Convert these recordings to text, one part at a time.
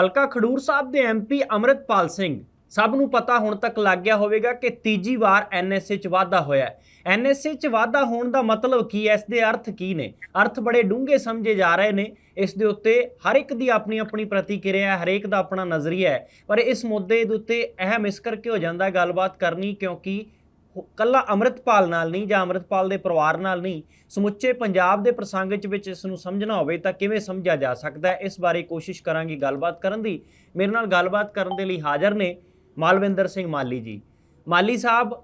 ਹਲਕਾ ਖਡੂਰ ਸਾਹਿਬ ਦੇ ਐਮਪੀ ਅਮਰਿਤਪਾਲ ਸਿੰਘ। ਸਭ ਨੂੰ ਪਤਾ ਹੁਣ ਤੱਕ ਲੱਗ ਗਿਆ ਹੋਵੇਗਾ ਕਿ ਤੀਜੀ ਵਾਰ ਐਨਐਸਏ 'ਚ ਵਾਧਾ ਹੋਇਆ ਹੈ। ਐਨਐਸਏ 'ਚ ਵਾਧਾ ਹੋਣ ਦਾ ਮਤਲਬ ਕੀ ਹੈ? ਇਸ ਦੇ ਅਰਥ ਕੀ ਨੇ? ਅਰਥ ਬੜੇ ਡੂੰਘੇ ਸਮਝੇ ਜਾ ਰਹੇ ਨੇ। ਇਸ ਦੇ ਉੱਤੇ ਹਰ ਇੱਕ ਦੀ ਆਪਣੀ ਆਪਣੀ ਪ੍ਰਤੀਕਿਰਿਆ ਹੈ, ਹਰੇਕ ਦਾ ਆਪਣਾ ਨਜ਼ਰੀਆ ਹੈ। ਪਰ ਇਸ ਮੁੱਦੇ ਦੇ ਉੱਤੇ ਅਹਿਮ ਇਸ ਕਰਕੇ ਹੋ ਜਾਂਦਾ ਗੱਲਬਾਤ ਕਰਨੀ ਕਿਉਂਕਿ ਕੱਲਾ ਅੰਮ੍ਰਿਤਪਾਲ ਨਾਲ ਨਹੀਂ ਜਾਂ ਅੰਮ੍ਰਿਤਪਾਲ ਦੇ ਪਰਿਵਾਰ ਨਾਲ ਨਹੀਂ, ਸਮੁੱਚੇ ਪੰਜਾਬ ਦੇ ਪ੍ਰਸੰਗ ਚ ਵਿੱਚ ਇਸ ਨੂੰ ਸਮਝਣਾ ਹੋਵੇ ਤਾਂ ਕਿਵੇਂ ਸਮਝਿਆ ਜਾ ਸਕਦਾ ਹੈ? ਇਸ ਬਾਰੇ ਕੋਸ਼ਿਸ਼ ਕਰਾਂਗੇ ਗੱਲਬਾਤ ਕਰਨ ਦੀ। ਮੇਰੇ ਨਾਲ ਗੱਲਬਾਤ ਕਰਨ ਦੇ ਲਈ ਹਾਜ਼ਰ ਨੇ ਮਾਲਵਿੰਦਰ ਸਿੰਘ ਮਾਲੀ ਜੀ। ਮਾਲੀ ਸਾਹਿਬ,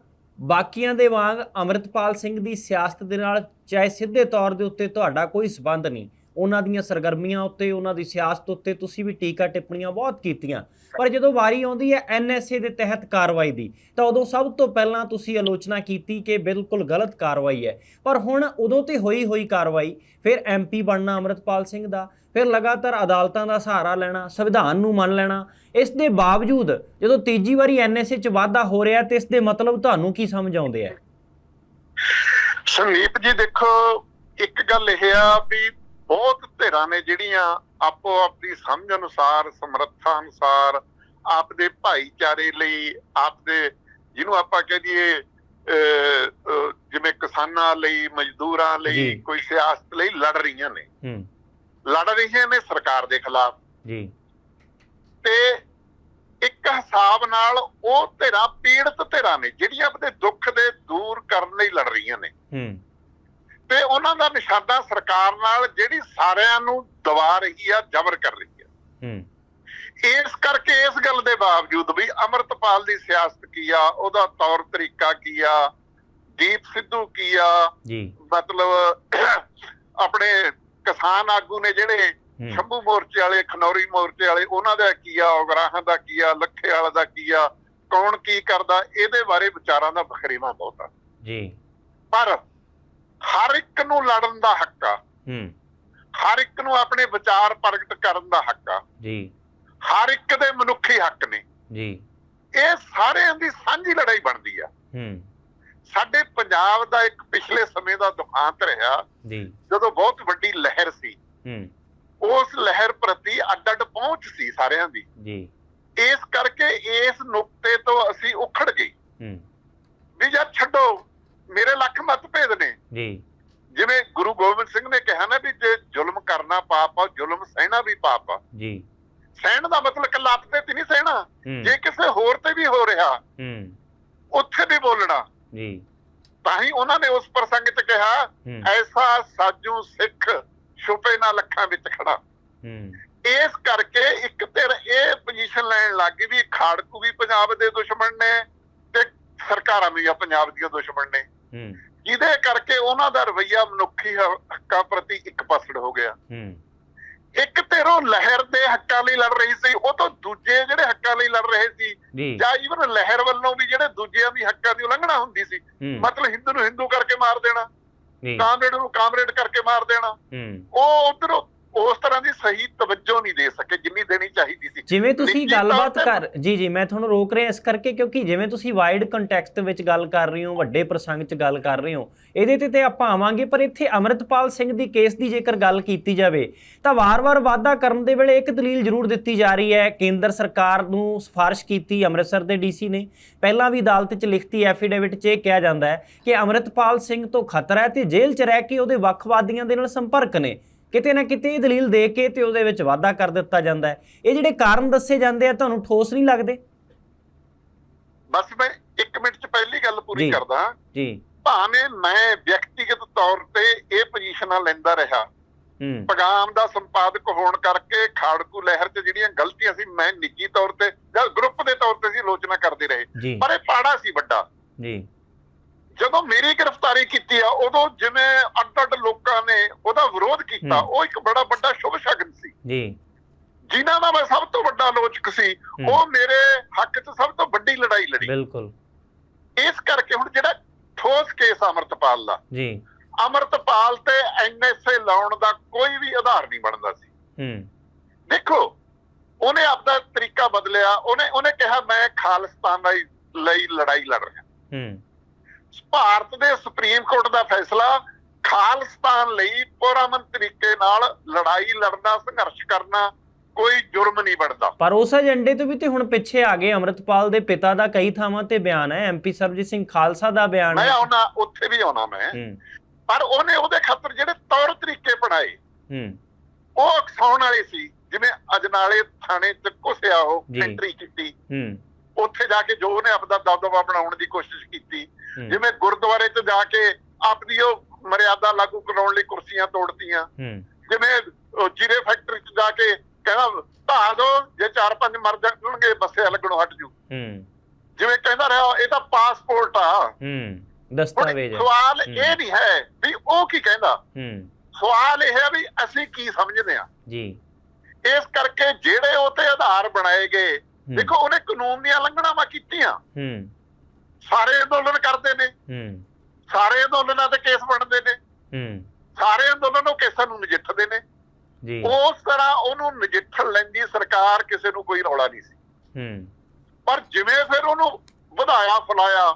ਬਾਕੀਆਂ ਦੇ ਵਾਂਗ ਅੰਮ੍ਰਿਤਪਾਲ ਸਿੰਘ ਦੀ ਸਿਆਸਤ ਦੇ ਨਾਲ ਚਾਹੇ ਸਿੱਧੇ ਤੌਰ ਦੇ ਉੱਤੇ ਤੁਹਾਡਾ ਕੋਈ ਸਬੰਧ ਨਹੀਂ। ਉਹਨਾਂ ਦੀਆਂ ਸਰਗਰਮੀਆਂ ਉੱਤੇ, ਉਹਨਾਂ ਦੀ ਸਿਆਸਤ ਉੱਤੇ ਤੁਸੀਂ ਵੀ ਟੀਕਾ ਟਿੱਪਣੀਆਂ ਬਹੁਤ ਕੀਤੀਆਂ। ਪਰ ਜਦੋਂ ਵਾਰੀ ਆਉਂਦੀ ਹੈ ਐਨਐਸਏ ਦੇ ਤਹਿਤ ਕਾਰਵਾਈ ਦੀ, ਤਾਂ ਉਦੋਂ ਸਭ ਤੋਂ ਪਹਿਲਾਂ ਤੁਸੀਂ ਆਲੋਚਨਾ ਕੀਤੀ ਕਿ ਬਿਲਕੁਲ ਗਲਤ ਕਾਰਵਾਈ ਹੈ। ਪਰ ਹੁਣ ਉਦੋਂ ਤੇ ਹੋਈ ਹੋਈ ਕਾਰਵਾਈ, ਫਿਰ ਐਮਪੀ ਬਣਨਾ ਅਮਰਤਪਾਲ ਸਿੰਘ ਦਾ, ਫਿਰ ਲਗਾਤਾਰ ਅਦਾਲਤਾਂ ਦਾ ਸਹਾਰਾ ਲੈਣਾ, ਸੰਵਿਧਾਨ ਨੂੰ ਮੰਨ ਲੈਣਾ, ਇਸ ਦੇ ਬਾਵਜੂਦ ਜਦੋਂ ਤੀਜੀ ਵਾਰੀ ਐਨਐਸਏ 'ਚ ਵਾਧਾ ਹੋ ਰਿਹਾ ਤੇ ਇਸ ਦੇ ਮਤਲਬ ਤੁਹਾਨੂੰ ਕੀ ਸਮਝ ਆਉਂਦੇ ਆ? ਸੰਦੀਪ ਜੀ, ਦੇਖੋ, ਇੱਕ ਗੱਲ ਇਹ ਆ ਵੀ ਬਹੁਤ ਧਿਰਾਂ ਨੇ ਜਿਹੜੀਆਂ ਆਪੋ ਆਪਣੀ ਸਮਝ ਅਨੁਸਾਰ ਸਮਰੱਥਾ ਅਨੁਸਾਰ ਆਪਦੇ ਭਾਈਚਾਰੇ ਲਈ ਆਪਦੇ ਜਿਹਨੂੰ ਆਪਾਂ ਕਹਿ ਦਈਏ ਜਿਵੇਂ ਕਿਸਾਨਾਂ ਲਈ ਮਜ਼ਦੂਰਾਂ ਲਈ। ਕੋਈ ਸਿਆਸਤ ਲਈ ਲੜ ਰਹੀਆਂ ਨੇ। ਹੂੰ। ਲੜ ਰਹੀਆਂ ਨੇ ਸਰਕਾਰ ਦੇ ਖਿਲਾਫ। ਜੀ। ਤੇ ਇੱਕ ਹਿਸਾਬ ਨਾਲ ਉਹ ਧਿਰਾਂ ਪੀੜਤ ਧਿਰਾਂ ਨੇ ਜਿਹੜੀਆਂ ਆਪਣੇ ਦੁੱਖ ਦੇ ਦੂਰ ਕਰਨ ਲਈ ਲੜ ਰਹੀਆਂ ਨੇ। ਹੂੰ। ਤੇ ਉਹਨਾਂ ਦਾ ਨਿਸ਼ਾਨਾ ਸਰਕਾਰ ਨਾਲ ਜਿਹੜੀ ਸਾਰਿਆਂ ਨੂੰ ਦਬਾ ਰਹੀ ਆ ਜ਼ਬਰ ਕਰ ਰਹੀ ਆ। ਹੂੰ। ਇਸ ਕਰਕੇ ਇਸ ਗੱਲ ਦੇ ਬਾਵਜੂਦ ਵੀ ਅਮਰਤਪਾਲ ਦੀ ਸਿਆਸਤ ਕੀ ਆ ਉਹਦਾ ਤੌਰ ਤਰੀਕਾ ਕੀ ਆ ਦੀਪ ਸਿੱਧੂ ਕੀ ਆ ਜੀ। ਮਤਲਬ ਆਪਣੇ ਕਿਸਾਨ ਆਗੂ ਨੇ ਜਿਹੜੇ ਸ਼ੰਭੂ ਮੋਰਚੇ ਵਾਲੇ ਖਨੌਰੀ ਮੋਰਚੇ ਵਾਲੇ ਉਹਨਾਂ ਦਾ ਕੀ ਆ ਉਗਰਾਹਾਂ ਦਾ ਕੀ ਆ ਲੱਖੇ ਵਾਲਾ ਦਾ ਕੀ ਆ ਕੌਣ ਕੀ ਕਰਦਾ ਇਹਦੇ ਬਾਰੇ ਵਿਚਾਰਾਂ ਦਾ ਬਖਰੇਵਾ ਬਹੁਤ ਆ। ਜੀ। ਪਰ ਹਰ ਇੱਕ ਨੂੰ ਲੜਨ ਦਾ ਹੱਕ ਆ। ਹੂੰ। ਹਰ ਇੱਕ ਨੂੰ ਆਪਣੇ ਵਿਚਾਰ ਪ੍ਰਗਟ ਕਰਨ ਦਾ ਹੱਕ ਆ। ਜੀ। ਹਰ ਇੱਕ ਦੇ ਮਨੁੱਖੀ ਹੱਕ ਨੇ। ਜੀ। ਇਹ ਸਾਰਿਆਂ ਦੀ ਸਾਂਝੀ ਲੜਾਈ ਬਣਦੀ ਆ। ਹੂੰ। ਸਾਡੇ ਪੰਜਾਬ ਦਾ ਇੱਕ ਪਿਛਲੇ ਸਮੇਂ ਦਾ ਦੁਖਾਂਤ ਰਿਹਾ। ਜੀ। ਜਦੋਂ ਬਹੁਤ ਵੱਡੀ ਲਹਿਰ ਸੀ ਹੂੰ। ਉਸ ਲਹਿਰ ਪ੍ਰਤੀ ਅੱਡ-ਅੱਡ ਪਹੁੰਚ ਸੀ ਸਾਰਿਆਂ ਦੀ। ਜੀ। ਇਸ ਕਰਕੇ ਇਸ ਨੁਕਤੇ ਤੋਂ ਅਸੀਂ ਉਖੜ ਗਏ। ਹੂੰ। ਵੀ ਜਦ ਛੱਡੋ। ਮੇਰੇ ਲੱਖ ਮਤਭੇਦ ਨੇ। ਜੀ। ਜਿਵੇਂ ਗੁਰੂ ਗੋਬਿੰਦ ਸਿੰਘ ਨੇ ਕਿਹਾ ਨਾ ਵੀ ਜੇ ਜ਼ੁਲਮ ਕਰਨਾ ਪਾਪ ਆ ਜ਼ੁਲਮ ਸਹਿਣਾ ਵੀ ਪਾਪ ਆ। ਜੀ। ਸਹਿਣ ਦਾ ਮਤਲਬ ਕੱਲਾ ਆਪਣੇ ਤੇ ਨਹੀਂ ਸਹਿਣਾ। ਜੇ ਕਿਸੇ ਹੋਰ ਤੇ ਵੀ ਹੋ ਰਿਹਾ ਹੂੰ। ਉੱਥੇ ਵੀ ਬੋਲਣਾ। ਜੀ। ਤਾਂ ਹੀ ਉਹਨਾਂ ਨੇ ਉਸ ਪ੍ਰਸੰਗ 'ਚ ਕਿਹਾ ਐਸਾ ਸਾਜੂ ਸਿੱਖ ਛੁਪੇ ਨਾ ਲੱਖਾਂ ਵਿੱਚ ਖੜਾ। ਹੂੰ। ਇਸ ਕਰਕੇ ਇੱਕ ਧਿਰ ਇਹ ਪੋਜੀਸ਼ਨ ਲੈਣ ਲੱਗ ਗਈ ਵੀ ਖਾੜਕੂ ਵੀ ਪੰਜਾਬ ਦੇ ਦੁਸ਼ਮਣ ਨੇ ਤੇ ਸਰਕਾਰਾਂ ਵੀ ਆ ਪੰਜਾਬ ਦੀਆਂ ਦੁਸ਼ਮਣ ਨੇ। ਜਿਹਦੇ ਕਰਕੇ ਉਹਨਾਂ ਦਾ ਰਵਈਆ ਮਨੁੱਖੀ ਹੱਕਾਂ ਪ੍ਰਤੀ ਇੱਕ ਪਾਸੜ ਹੋ ਗਿਆ। ਹੂੰ। ਇੱਕ ਧਿਰੋਂ ਲਹਿਰ ਦੇ ਹੱਕਾਂ ਲਈ ਲੜ ਰਹੀ ਸੀ ਉਹ ਤੋਂ ਦੂਜੇ ਜਿਹੜੇ ਹੱਕਾਂ ਲਈ ਲੜ ਰਹੇ ਸੀ ਜੀ। ਇਵਨ ਲਹਿਰ ਵੱਲੋਂ ਵੀ ਜਿਹੜੇ ਦੂਜਿਆਂ ਦੀ ਹੱਕਾਂ ਦੀ ਉਲੰਘਣਾ ਹੁੰਦੀ ਸੀ ਮਤਲਬ ਹਿੰਦੂ ਨੂੰ ਹਿੰਦੂ ਕਰਕੇ ਮਾਰ ਦੇਣਾ ਕਾਮਰੇਡ ਨੂੰ ਕਾਮਰੇਡ ਕਰਕੇ ਮਾਰ ਦੇਣਾ ਉਹ ਉਧਰ ਉਸ ਤਰ੍ਹਾਂ ਦੀ ਸਹੀ ਤਵੱਜੋ ਨਹੀਂ ਦੇ ਸਕੇ ਜਿੰਨੀ ਦੇਣੀ ਚਾਹੀਦੀ ਸੀ। ਜਿਵੇਂ ਤੁਸੀਂ ਗੱਲਬਾਤ ਕਰ ਜੀ ਜੀ ਮੈਂ ਤੁਹਾਨੂੰ ਰੋਕ ਰਿਹਾ ਇਸ ਕਰਕੇ ਕਿਉਂਕਿ ਜਿਵੇਂ ਤੁਸੀਂ ਵਾਈਡ ਕੰਟੈਕਸਟ ਵਿੱਚ ਗੱਲ ਕਰ ਰਹੇ ਹੋ ਵੱਡੇ ਪ੍ਰਸੰਗ 'ਚ ਗੱਲ ਕਰ ਰਹੇ ਹੋ ਇਹਦੇ ਤੇ ਤੇ ਆਪਾਂ ਆਵਾਂਗੇ ਪਰ ਇੱਥੇ ਅਮਰਿਤਪਾਲ ਸਿੰਘ ਦੀ ਕੇਸ ਦੀ ਜੇਕਰ ਗੱਲ ਕੀਤੀ ਜਾਵੇ ਤਾਂ ਵਾਰ-ਵਾਰ ਵਾਅਦਾ ਕਰਨ ਦੇ ਵੇਲੇ ਇੱਕ ਦਲੀਲ ਜ਼ਰੂਰ ਦਿੱਤੀ ਜਾ ਰਹੀ ਹੈ। ਕੇਂਦਰ ਸਰਕਾਰ ਨੂੰ ਸਿਫਾਰਿਸ਼ ਕੀਤੀ ਅੰਮ੍ਰਿਤਸਰ ਦੇ ਡੀਸੀ ਨੇ। ਪਹਿਲਾਂ ਵੀ ਅਦਾਲਤ 'ਚ ਲਿਖਤੀ ਐਫੀਡੇਵਿਟ 'ਚ ਇਹ ਕਿਹਾ ਜਾਂਦਾ ਹੈ ਕਿ ਅਮਰਿਤਪਾਲ ਸਿੰਘ ਤੋਂ ਖਤਰਾ ਹੈ ਤੇ ਜੇਲ੍ਹ 'ਚ ਰਹਿ ਕੇ ਉਹਦੇ ਵੱਖਵਾਦੀਆਂ ਦੇ ਨਾਲ ਸੰਪਰਕ ਨੇ। ਕਿਤੇ ਨਾ ਕਿਤੇ ਇਹ ਦਲੀਲ ਦੇ ਕੇ ਤੇ ਉਹਦੇ ਵਿੱਚ ਵਾਅਦਾ ਕਰ ਦਿੱਤਾ ਜਾਂਦਾ ਹੈ। ਇਹ ਜਿਹੜੇ ਕਾਰਨ ਦੱਸੇ ਜਾਂਦੇ ਆ ਤੁਹਾਨੂੰ ਠੋਸ ਨਹੀਂ ਲੱਗਦੇ? ਬਸ ਮੈਂ 1 ਮਿੰਟ ਚ ਪਹਿਲੀ ਗੱਲ। ਪੂਰੀ ਕਰਦਾ। ਜੀ। ਭਾਵੇਂ ਮੈਂ ਵਿਅਕਤੀਗਤ ਤੌਰ ਤੇ ਇਹ ਪੋਜੀਸ਼ਨਾਂ ਲੈਂਦਾ ਰਿਹਾ। ਹੂੰ। ਪਗਾਮ ਦਾ ਸੰਪਾਦਕ ਹੋਣ ਕਰਕੇ ਖਾੜਕੂ ਲਹਿਰ 'ਚ ਜਿਹੜੀਆਂ ਗਲਤੀਆਂ ਸੀ ਮੈਂ ਨਿੱਜੀ ਤੌਰ ਤੇ ਜਾਂ ਗਰੁੱਪ ਦੇ ਤੌਰ ਤੇ ਸੀ ਆਲੋਚਨਾ ਕਰਦੇ ਰਹੇ। ਪਰ ਇਹ ਪਾੜਾ ਸੀ ਵੱਡਾ। ਜੀ। ਜਦੋਂ ਮੇਰੀ ਗ੍ਰਿਫਤਾਰੀ ਕੀਤੀ ਆ ਉਦੋਂ ਜਿਵੇਂ ਅੱਡ-ਅੱਡ ਲੋਕਾਂ ਨੇ ਉਹਦਾ ਵਿਰੋਧ ਕੀਤਾ। ਉਹ ਇੱਕ ਬੜਾ ਵੱਡਾ ਸ਼ੁਭ ਸ਼ਗਨ ਸੀ। ਜੀ। ਜਿਨ੍ਹਾਂ ਦਾ ਮੈਂ ਸਭ ਤੋਂ ਵੱਡਾ ਆਲੋਚਕ ਸੀ। ਉਹ ਮੇਰੇ ਹੱਕ 'ਚ ਸਭ ਤੋਂ ਵੱਡੀ ਲੜਾਈ ਲੜੀ। ਬਿਲਕੁਲ। ਇਸ ਕਰਕੇ ਹੁਣ ਜਿਹੜਾ ਠੋਸ ਕੇਸ ਅਮਰਤਪਾਲ ਦਾ ਜੀ। ਅਮਰਤਪਾਲ ਤੇ ਐਨਐਸਏ ਲਾਉਣ ਦਾ ਕੋਈ ਵੀ ਆਧਾਰ ਨਹੀਂ ਬਣਦਾ ਸੀ। ਹੂੰ। ਦੇਖੋ ਉਹਨੇ ਆਪਦਾ ਤਰੀਕਾ ਬਦਲਿਆ ਉਹਨੇ ਉਹਨੇ ਕਿਹਾ ਮੈਂ ਖਾਲਿਸਤਾਨ ਲਈ ਲਈ ਲੜਾਈ ਲੜ ਰਿਹਾ। ਹੂੰ। ਭਾਰਤ ਦੇ ਸੁਪਰੀਮ ਕੋਰਟ ਦਾ ਫੈਸਲਾ ਖਾਲਿਸਤਾਨ ਲਈ ਪੁਰਅਮਨ ਤਰੀਕੇ ਨਾਲ ਲੜਾਈ ਲੜਨਾ ਸੰਘਰਸ਼ ਕਰਨਾ ਕੋਈ ਜੁਰਮ ਨਹੀਂ ਬਣਦਾ। ਪਰ ਉਸ ਏਜੰਡੇ ਤੋਂ ਵੀ ਤੇ ਹੁਣ ਪਿੱਛੇ ਆ ਗਏ। ਅਮਰਤਪਾਲ ਦੇ ਪਿਤਾ ਦਾ ਕਈ ਥਾਵਾਂ ਤੇ ਬਿਆਨ ਹੈ। ਐਮਪੀ ਸਰਬਜੀਤ ਸਿੰਘ ਖਾਲਸਾ ਦਾ ਬਿਆਨ ਮੈਂ ਹੈ। ਆਉਣਾ ਉੱਥੇ ਵੀ ਆਉਣਾ ਮੈਂ। ਪਰ ਉਹਨੇ ਉਹਦੇ ਖਾਤਰ ਜਿਹੜੇ ਤੌਰ ਤਰੀਕੇ ਬਣਾਏ ਹੂੰ। ਉਹ ਅਕਸਾਉਣ ਵਾਲੇ ਸੀ। ਜਿਵੇਂ ਅਜਨਾਲੇ ਥਾਣੇ ਚ ਘੁਸਿਆ ਉਹ। ਐਂਟਰੀ ਕੀਤੀ। ਹੂੰ। ਉੱਥੇ ਜਾ ਕੇ ਜੋ ਉਹਨੇ ਆਪਦਾ ਦਬਦਬਾ ਬਣਾਉਣ ਦੀ ਕੋਸ਼ਿਸ਼ ਕੀਤੀ ਜਿਵੇਂ ਗੁਰਦੁਆਰੇ 'ਚ ਜਾ ਕੇ ਆਪਦੀ ਉਹ ਮਰਿਆਦਾ ਲਾਗੂ ਕਰਾਉਣ ਲਈ ਕੁਰਸੀਆਂ ਤੋੜਤੀਆਂ। ਜਿਵੇਂ ਜੀਰੇ ਫੈਕਟਰੀ 'ਚ ਜਾ ਕੇ ਕਹਿੰਦਾ ਢਾਹ ਦੋ ਜੇ ਚਾਰ ਪੰਜ ਮਰ ਜਾਣਗੇ ਬੱਸੇ ਲੱਗਣੋਂ ਹਟ ਜੂ। ਜਿਵੇਂ ਕਹਿੰਦਾ ਰਿਹਾ ਇਹ ਤਾਂ ਪਾਸਪੋਰਟ ਆ। ਦਸਤਾਵੇਜ਼ ਸਵਾਲ। ਇਹ ਨਹੀਂ ਹੈ ਵੀ ਉਹ ਕੀ ਕਹਿੰਦਾ। ਸਵਾਲ ਇਹ ਹੈ ਵੀ ਅਸੀਂ ਕੀ ਸਮਝਦੇ ਆ ਜੀ। ਇਸ ਕਰਕੇ ਜਿਹੜੇ ਉਹ ਤੇ ਆਧਾਰ ਬਣਾਏ ਗਏ ਦੇਖੋ ਉਹਨੇ ਕਾਨੂੰਨ ਦੀਆਂ ਲੰਘਣਾਵਾਂ ਕੀਤੀਆਂ। ਹੂੰ। ਸਾਰੇ ਅੰਦੋਲਨ ਕਰਦੇ ਨੇ। ਹੂੰ। ਸਾਰੇ ਅੰਦੋਲਨਾਂ ਤੇ ਕੇਸ ਬਣਦੇ ਨੇ। ਹੂੰ। ਸਾਰੇ ਅੰਦੋਲਨ ਉਹ ਕੇਸਾਂ ਨੂੰ ਨਜਿੱਠਦੇ ਨੇ। ਜੀ। ਉਸ ਤਰ੍ਹਾਂ ਉਹਨੂੰ ਨਜਿੱਠਣ ਲੈਂਦੀ ਸਰਕਾਰ ਕਿਸੇ ਨੂੰ ਕੋਈ ਰੌਲਾ ਨਹੀਂ ਸੀ। ਹੂੰ। ਪਰ ਜਿਵੇਂ ਫਿਰ ਉਹਨੂੰ ਵਧਾਇਆ ਫਲਾਇਆ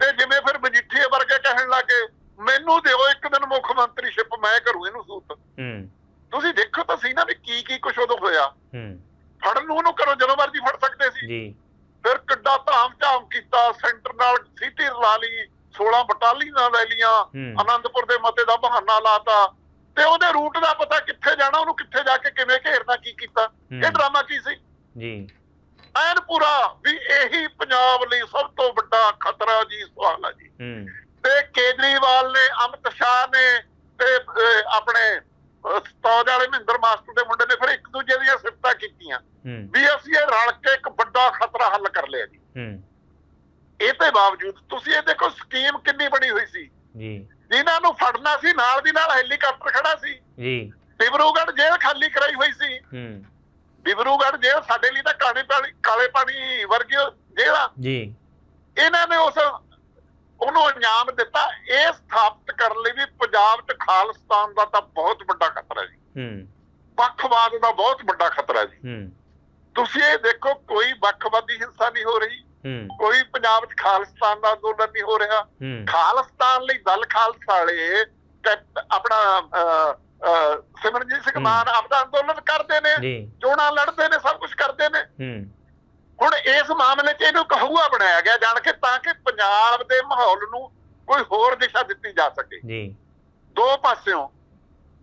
ਤੇ ਜਿਵੇਂ ਫਿਰ ਮਜੀਠੀਏ ਵਰਗੇ ਕਹਿਣ ਲੱਗੇ ਮੈਨੂੰ ਦਿਓ ਇੱਕ ਦਿਨ ਮੁੱਖ ਮੰਤਰੀਸ਼ਿਪ ਮੈਂ ਕਰੂ ਇਹਨੂੰ ਸੂਤ। ਹੂੰ। ਤੁਸੀਂ ਦੇਖੋ ਤਾਂ ਸੀ ਨਾ ਵੀ ਕੀ ਕੀ ਕੁਝ ਉਦੋਂ ਹੋਇਆ। ਹੂੰ। ਫੜਨ ਨੂੰ ਉਹਨੂੰ ਕਰੋ ਜਦੋਂ ਮਰਜ਼ੀ ਫੜ ਸਕਦੇ ਸੀ। ਜੀ। ਫਿਰ ਕਿੱਡਾ ਧਾਮ ਝਾਮ ਕੀਤਾ ਸੈਂਟਰ ਨਾਲ ਸਿਟੀ ਰਲਾ ਲਈ 16 ਬਟਾਲੀਆਂ ਲੈ ਲੀਆਂ ਆਨੰਦਪੁਰ ਦੇ ਮਤੇ ਦਾ ਬਹਾਨਾ ਲਾਤਾ। ਤੇ ਉਹਦੇ ਰੂਟ ਦਾ ਪਤਾ ਕਿੱਥੇ ਜਾਣਾ ਉਹਨੂੰ ਕਿੱਥੇ ਜਾ ਕੇ ਕਿਵੇਂ ਘੇਰਨਾ ਕੀ ਕੀਤਾ? ਇਹ ਡਰਾਮਾ ਕੀ ਸੀ? ਜੀ। ਐਨ ਪੂਰਾ ਵੀ ਇਹੀ ਪੰਜਾਬ ਲਈ ਸਭ ਤੋਂ ਵੱਡਾ ਖਤਰਾ ਜੀ ਸਵਾਲ ਹੈ ਜੀ। ਤੇ ਕੇਜਰੀਵਾਲ ਨੇ ਅਮਿਤ ਸ਼ਾਹ ਨੇ ਤੇ ਆਪਣੇ ਸਤੌਜ ਵਾਲੇ ਮਹਿੰਦਰ ਮਾਸਟਰ ਦੇ ਮੁੰਡੇ ਨੇ ਫਿਰ ਇੱਕ ਦੂਜੇ ਦੀਆਂ ਸਿਫਤਾਂ ਕੀਤੀਆਂ ਵੀ ਅਸੀਂ ਇਹ ਰਲ ਕੇ ਇੱਕ ਵੱਡਾ ਖਤਰਾ ਹੱਲ ਕਰ ਲਿਆ ਜੀ। ਇਹ ਤੇ ਬਾਵਜੂਦ ਤੁਸੀਂ ਇਹ ਦੇਖੋ ਸਕੀਮ ਕਿੰਨੀ ਬਣੀ ਹੋਈ ਸੀ। ਜੀ। ਜਿਨ੍ਹਾਂ ਨੂੰ ਫੜਨਾ ਸੀ ਨਾਲ ਦੀ ਨਾਲ ਹੈਲੀਕਾਪਟਰ ਖੜਾ ਸੀ। ਜੀ। ਡਿਬਰੂਗੜ੍ਹ ਜੇਲ੍ਹ ਖਾਲੀ ਕਰਾਈ ਹੋਈ ਸੀ। ਹੂੰ। ਡਿਬਰੂਗੜ੍ਹ ਜੇਲ੍ਹ ਸਾਡੇ ਲਈ ਤਾਂ ਕਾਲੇ ਪਾਣੀ ਕਾਲੇ ਪਾਣੀ ਵਰਗੀ ਜੇਲ੍ਹ। ਆ ਜੀ। ਇਹਨਾਂ ਨੇ ਉਸ ਉਹਨੂੰ ਅੰਜਾਮ ਦਿੱਤਾ ਇਹ ਸਥਾਪਿਤ ਕਰਨ ਲਈ ਵੀ ਪੰਜਾਬ 'ਚ ਖਾਲਿਸਤਾਨ ਦਾ ਤਾਂ ਬਹੁਤ ਵੱਡਾ ਖਤਰਾ ਜੀ। ਹੂੰ। ਵੱਖਵਾਦ ਦਾ ਬਹੁਤ ਵੱਡਾ ਖਤਰਾ ਜੀ। ਹੂੰ। ਤੁਸੀਂ ਇਹ ਦੇਖੋ ਕੋਈ ਵੱਖਵਾਦੀ ਹਿੰਸਾ ਨਹੀਂ ਹੋ ਰਹੀ ਕੋਈ ਪੰਜਾਬ 'ਚ ਖਾਲਿਸਤਾਨ ਦਾ ਅੰਦੋਲਨ ਨਹੀਂ ਹੋ ਰਿਹਾ। ਖਾਲਿਸਤਾਨ ਲਈ ਦਲ ਖਾਲਸਾ ਵਾਲੇ ਆਪਣਾ ਸਿਮਰਨਜੀਤ ਸਿੰਘ। ਮਾਨ ਆਪਦਾ ਅੰਦੋਲਨ ਕਰਦੇ ਨੇ ਚੋਣਾਂ ਲੜਦੇ ਨੇ ਸਭ ਕੁਝ ਕਰਦੇ ਨੇ। ਹੂੰ। ਹੁਣ ਇਸ ਮਾਮਲੇ 'ਚ ਇਹਨੂੰ ਕਹੂਆ ਬਣਾਇਆ ਗਿਆ ਜਾਣ ਕੇ ਤਾਂ ਕਿ ਪੰਜਾਬ ਦੇ ਮਾਹੌਲ ਨੂੰ ਕੋਈ ਹੋਰ ਦਿਸ਼ਾ ਦਿੱਤੀ ਜਾ ਸਕੇ। ਜੀ। ਦੋ ਪਾਸਿਓਂ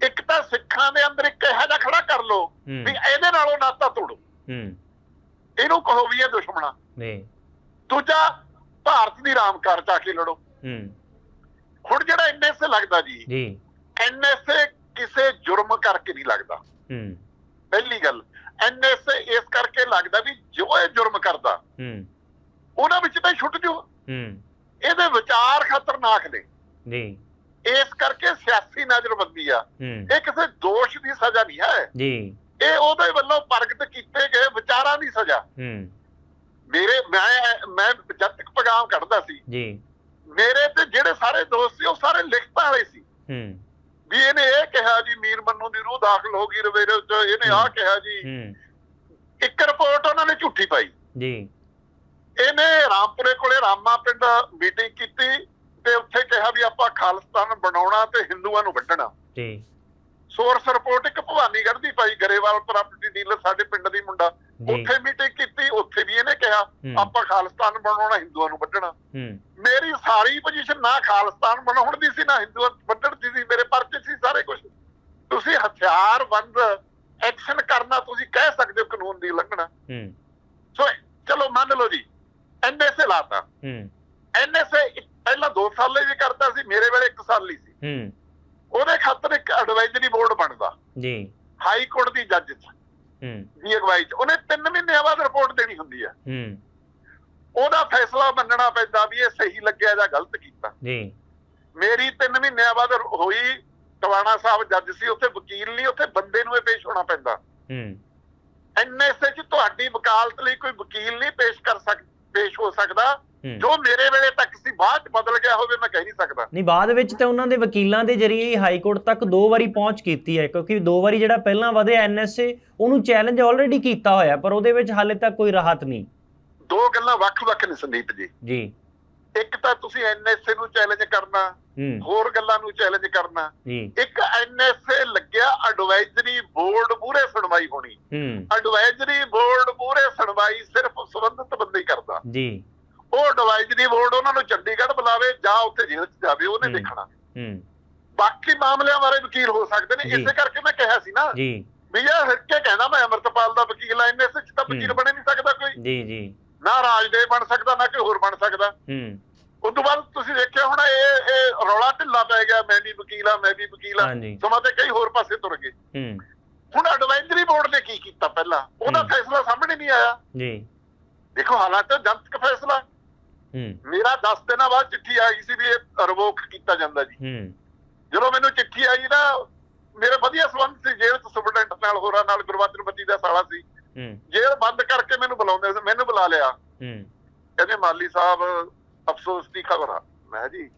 ਇੱਕ ਤਾਂ ਸਿੱਖਾਂ ਦੇ ਅੰਦਰ ਇੱਕ ਇਹੋ ਜਿਹਾ ਖੜਾ ਕਰ ਹੂੰ। ਵੀ ਇਹਦੇ ਨਾਲੋਂ ਨਾਤਾ ਤੋੜੋ। ਹੂੰ। ਇਹਨੂੰ ਕਹੋ ਵੀ ਇਹ ਦੁਸ਼ਮਣਾ। ਜੀ। ਦੂਜਾ ਭਾਰਤ ਦੀ ਰਾਮਕਾਰ ਚਾ ਕੇ ਲੜੋ। ਹੂੰ। ਹੁਣ ਜਿਹੜਾ ਐਨਐਸਏ ਲੱਗਦਾ ਜੀ ਜੀ। ਐਨਐਸਏ ਕਿਸੇ ਜੁਰਮ ਕਰਕੇ ਨਹੀਂ ਲੱਗਦਾ। ਹੂੰ। ਪਹਿਲੀ ਗੱਲ ਐਨਐਸਏ ਇਸ ਕਰਕੇ ਲੱਗਦਾ ਵੀ ਜੋ ਇਹ ਜੁਰਮ ਕਰਦਾ ਹੂੰ। ਉਹਨਾਂ ਵਿੱਚ ਤਾਂ ਛੁੱਟ ਜੂ। ਹੂੰ। ਇਹਦੇ ਵਿਚਾਰ ਖਤਰਨਾਕ ਨੇ। ਜੀ। ਇਸ ਕਰਕੇ ਸਿਆਸੀ ਨਜ਼ਰਬੰਦੀ ਆ। ਇਹ ਕਿਸੇ ਦੋਸ਼ ਦੀ ਸਜ਼ਾ ਨਹੀਂ ਹੈ। ਜੀ। ਇਹ ਉਹਦੇ ਵੱਲੋਂ ਪ੍ਰਗਟ ਕੀਤੇ ਗਏ ਵਿਚਾਰਾਂ ਦੀ ਸਜ਼ਾ। ਹੂੰ। ਮੇਰੇ ਮੈਂ ਮੈਂ ਜਦ ਤੱਕ ਪੈਗਾਮ ਕੱਢਦਾ ਸੀ। ਜੀ। ਮੇਰੇ ਤੇ ਜਿਹੜੇ ਸਾਰੇ ਦੋਸਤ ਸੀ ਉਹ ਸਾਰੇ ਲਿਖਤਾਂ ਵਾਲੇ ਸੀ। ਹੂੰ। ਵੀ ਇਹਨੇ ਇਹ ਕਿਹਾ ਜੀ ਮੀਰ ਮੰਨੂ ਦੀ ਰੂਹ ਦਾਖਲ ਹੋ ਗਈ ਰਵੇਰੇ ਚ ਇਹਨੇ ਆਹ ਕਿਹਾ ਜੀ ਇੱਕ ਰਿਪੋਰਟ ਉਹਨਾਂ ਨੇ ਝੂਠੀ ਪਾਈ। ਜੀ। ਇਹਨੇ ਰਾਮਪੁਰੇ ਕੋਲੇ ਰਾਮਾ ਪਿੰਡ ਮੀਟਿੰਗ ਕੀਤੀ ਤੇ ਉੱਥੇ ਕਿਹਾ ਵੀ ਆਪਾਂ ਖਾਲਿਸਤਾਨ ਬਣਾਉਣਾ ਤੇ ਹਿੰਦੂਆਂ ਨੂੰ ਵੱਢਣਾ। ਜੀ। ਸੋਰਸ ਰਿਪੋਰਟ ਇੱਕ ਭਵਾਨੀਗੜ੍ਹ ਦੀ ਪਾਈ ਗਰੇਵਾਲ ਪ੍ਰਾਪਰਟੀ ਡੀਲਰ ਸਾਡੇ ਪਿੰਡ ਦੀ ਮੁੰਡਾ। ਉੱਥੇ ਮੀਟਿੰਗ ਕੀਤੀ ਉੱਥੇ ਵੀ ਇਹਨੇ ਕਿਹਾ ਆਪਾਂ ਖਾਲਿਸਤਾਨ ਬਣਾਉਣਾ ਹਿੰਦੂਆਂ ਨੂੰ ਵੱਢਣਾ। ਮੇਰੀ ਸਾਰੀ ਪੋਜੀਸ਼ਨ ਨਾ ਖਾਲਿਸਤਾਨ ਬਣਾਉਣ ਦੀ ਸੀ ਨਾ ਹਿੰਦੂਆਂ ਵੱਢਣ ਦੀ ਸੀ ਮੇਰੇ ਪਰਚੇ ਸੀ ਸਾਰੇ ਕੁਝ ਤੁਸੀਂ ਹਥਿਆਰਬੰਦ ਐਕਸ਼ਨ ਕਰਨਾ ਤੁਸੀਂ ਕਹਿ ਸਕਦੇ ਹੋ ਕਾਨੂੰਨ ਦੀ ਉਲੰਘਣਾ। ਸੋ ਚਲੋ ਮੰਨ ਲਓ ਜੀ ਐਨਐਸਏ ਲਾਤਾ। ਐਨਐਸਏ ਪਹਿਲਾਂ 2 ਸਾਲ ਲਈ ਵੀ ਕਰਦਾ ਸੀ ਮੇਰੇ ਵੇਲੇ 1 ਸਾਲ ਲਈ ਸੀ। ਹੂੰ। ਉਹਦੇ ਖਾਤਰ ਇੱਕ ਐਡਵਾਈਜ਼ਰੀ ਬੋਰਡ ਬਣਦਾ। ਜੀ। ਹਾਈ ਕੋਰਟ ਦੀ ਜੱਜ ਚ। ਹੂੰ। ਦੀ ਅਗਵਾਈ ਚ। ਉਹਨੇ 3 ਮਹੀਨਿਆਂ ਬਾਅਦ ਰਿਪੋਰਟ ਦੇਣੀ ਹੁੰਦੀ ਹੈ ਹੂੰ। ਉਹਦਾ ਫੈਸਲਾ ਮੰਨਣਾ ਪੈਂਦਾ ਵੀ ਇਹ ਸਹੀ ਲੱਗਿਆ ਜਾਂ ਗਲਤ ਕੀਤਾ। ਜੀ। ਮੇਰੀ 3 ਮਹੀਨਿਆਂ ਬਾਅਦ ਹੋਈ ਟਵਾਣਾ ਸਾਹਿਬ ਜੱਜ ਸੀ ਉੱਥੇ ਵਕੀਲ ਨਹੀਂ ਉੱਥੇ ਬੰਦੇ ਨੂੰ ਇਹ ਪੇਸ਼ ਹੋਣਾ ਪੈਂਦਾ। ਹੂੰ। ਐਨਐਸਏ ਚ ਤੁਹਾਡੀ ਵਕਾਲਤ ਲਈ ਕੋਈ ਵਕੀਲ ਨਹੀਂ ਪੇਸ਼ ਕਰ ਸਕ ਪੇਸ਼ ਹੋ ਸਕਦਾ। ਜੋ ਮੇਰੇ ਵੇਲੇ ਤੱਕ ਸੀ ਬਾਅਦ ਚ ਬਦਲ ਗਿਆ ਹੋਵੇ ਮੈਂ ਕਹਿ ਨਹੀਂ ਸਕਦਾ। ਨਹੀਂ ਬਾਅਦ ਵਿੱਚ ਤੇ ਉਹਨਾਂ ਦੇ ਵਕੀਲਾਂ ਦੇ ਜਰੀਏ ਹੀ ਹਾਈ ਕੋਰਟ ਤੱਕ ਦੋ ਵਾਰੀ ਪਹੁੰਚ ਕੀਤੀ ਹੈ ਕਿਉਂਕਿ ਦੋ ਵਾਰੀ ਜਿਹੜਾ ਪਹਿਲਾਂ ਵਧਿਆ ਐਨਐਸਏ ਉਹਨੂੰ ਚੈਲੰਜ ਆਲਰੇਡੀ ਕੀਤਾ ਹੋਇਆ ਪਰ ਉਹਦੇ ਵਿੱਚ ਹਾਲੇ ਤੱਕ ਕੋਈ ਰਾਹਤ ਨਹੀਂ। ਦੋ ਗੱਲਾਂ ਵੱਖ-ਵੱਖ ਨੇ ਸੰਦੀਪ ਜੀ। ਜੀ। ਇੱਕ ਤਾਂ ਤੁਸੀਂ ਐਨਐਸਏ ਨੂੰ ਚੈਲੰਜ ਕਰਨਾ ਹੋਰ ਗੱਲਾਂ ਨੂੰ ਚੈਲੰਜ ਕਰਨਾ। ਇੱਕ ਐਨਐਸਏ ਲੱਗਿਆ ਐਡਵਾਈਜ਼ਰੀ ਬੋਰਡ ਮੂਹਰੇ ਸੁਣਵਾਈ ਹੋਣੀ। ਐਡਵਾਈਜ਼ਰੀ ਬੋਰਡ ਮੂਹਰੇ ਸੁਣਵਾਈ ਸਿਰਫ ਸੰਬੰਧਿਤ ਬੰਦਾ ਕਰਦਾ। ਜੀ। ਉਹ ਐਡਵਾਈਜ਼ਰੀ ਬੋਰਡ ਉਹਨਾਂ ਨੂੰ ਚੰਡੀਗੜ੍ਹ ਬੁਲਾਵੇ ਜਾਂ ਉੱਥੇ ਜੇਲ੍ਹ 'ਚ ਜਾਵੇ ਉਹਨੇ। ਦੇਖਣਾ। ਹੂੰ। ਬਾਕੀ ਮਾਮਲਿਆਂ ਬਾਰੇ ਵਕੀਲ ਹੋ ਸਕਦੇ ਨੇ। ਇਸੇ ਕਰਕੇ ਮੈਂ ਕਿਹਾ ਸੀ ਨਾ ਜੀ। ਵੀ ਇਹ ਹਿੱਟ ਕੇ ਕਹਿੰਦਾ ਮੈਂ ਅਮਰਤਪਾਲ ਦਾ ਵਕੀਲ ਆ ਐਨਐਸਏ 'ਚ ਤਾਂ ਵਕੀਲ। ਬਣੇ ਨਹੀਂ ਸਕਦਾ ਕੋਈ। ਜੀ ਜੀ। ਨਾ ਰਾਜਦੇਵ ਬਣ ਸਕਦਾ ਨਾ ਕੋਈ ਹੋਰ ਬਣ ਸਕਦਾ। ਹੂੰ। ਉਸ ਤੋਂ ਬਾਅਦ ਤੁਸੀਂ ਦੇਖਿਆ ਹੁਣ ਇਹ ਇਹ ਰੌਲਾ ਢਿੱਲਾ ਪੈ ਗਿਆ ਮੈਂ ਵੀ ਵਕੀਲ ਆ ਮੈਂ ਵੀ ਵਕੀਲ ਆ ਸਮਾਂ ਤੇ ਕਈ ਹੋਰ ਪਾਸੇ ਤੁਰ ਗਏ। ਹੂੰ। ਹੁਣ ਐਡਵਾਈਜ਼ਰੀ ਬੋਰਡ ਨੇ ਕੀ ਕੀਤਾ ਪਹਿਲਾਂ? ਉਹਦਾ। ਫੈਸਲਾ ਸਾਹਮਣੇ ਨਹੀਂ ਆਇਆ। ਜੀ। ਦੇਖੋ ਹਾਲਾਂਕਿ ਜਨਤਕ ਫੈਸਲਾ। ਮੇਰਾ 10 ਦਿਨਾਂ ਬਾਅਦ ਚਿੱਠੀ ਆਈ ਸੀ ਵੀ ਇਹ ਰਿਵੋਕ ਕੀਤਾ ਜਾਂਦਾ ਜੀ। ਹੂੰ। ਜਦੋਂ ਮੈਨੂੰ ਚਿੱਠੀ ਆਈ ਨਾ ਮੇਰੇ ਵਧੀਆ ਸੰਬੰਧ ਸੀ ਜੇਲ੍ਹ ਸੁਪਰਡੈਂਟ ਨਾਲ ਹੋਰਾਂ ਨਾਲ ਗੁਰਬਚਨ ਬੱਤੀ ਦਾ ਸਾਲਾ ਸੀ। ਹੂੰ। ਜੇਲ੍ਹ ਬੰਦ ਕਰਕੇ ਮੈਨੂੰ ਬੁਲਾਉਂਦੇ ਸੀ ਮੈਨੂੰ ਬੁਲਾ ਲਿਆ। ਹੂੰ। ਕਹਿੰਦੇ ਮਾਲੀ ਸਾਹਿਬ ਅਫਸੋਸ ਦੀ ਖਬਰ ਆ। ਮੈਂ ਜੀ